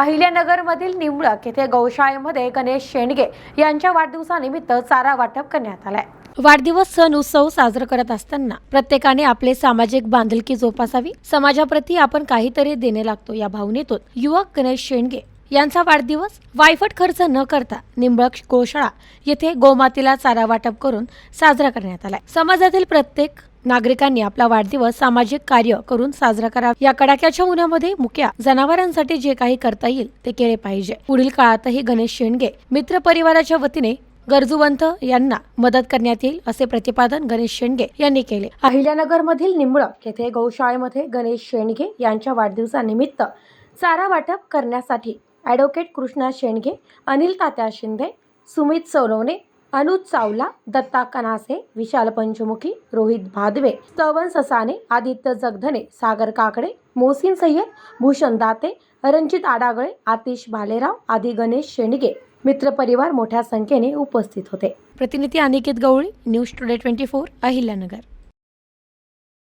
अहिल्यानगरमधील निवडक येथे गौशाळेमध्ये गणेश शेंडगे यांच्या वाढदिवसानिमित्त चारा वाटप करण्यात आलाय. वाढदिवस सण उत्सव साजरा करत असताना प्रत्येकाने आपले सामाजिक बांधिलकी जोपासावी समाजाप्रती आपण काहीतरी देणे लागतो या भावनेतून युवक गणेश शेंडगे यांचा वाढदिवस वायफट खर्च न करता निंबळक गोशाळा येथे गोमातेला चारा वाटप करून साजरा करण्यात आलाय. समाजातील प्रत्येक नागरिकांनी आपला वाढदिवस सामाजिक कार्य करून साजरा करावा. या कडाक्याच्या उन्हामध्ये मुक्या जनावरांसाठी जे काही करता येईल ते केले पाहिजे. पुढील काळातही गणेश शेंडगे मित्र परिवाराच्या वतीने गरजूवंत यांना मदत करण्यात येईल असे प्रतिपादन गणेश शेंडगे यांनी केले. अहिल्यानगर मधील निंबळक येथे गौशाळेमध्ये गणेश शेंडगे यांच्या वाढदिवसानिमित्त चारा वाटप करण्यासाठी ॲडव्होकेट कृष्णा शेंडगे अनिल तात्या शिंदे सुमित सोनवणे अनुज चावला दत्ता कनासे विशाल पंचमुखी रोहित भादवे स्तवन ससाने आदित्य जगधने सागर काकडे मोहसिन सय्यद भूषण दाते रणजित आडागळे आतिश भालेराव आदी गणेश शेंडगे. मित्रपरिवार मोठ्या संख्येने उपस्थित होते. प्रतिनिधी Aniket Gawali news today twenty four Ahilyanagar.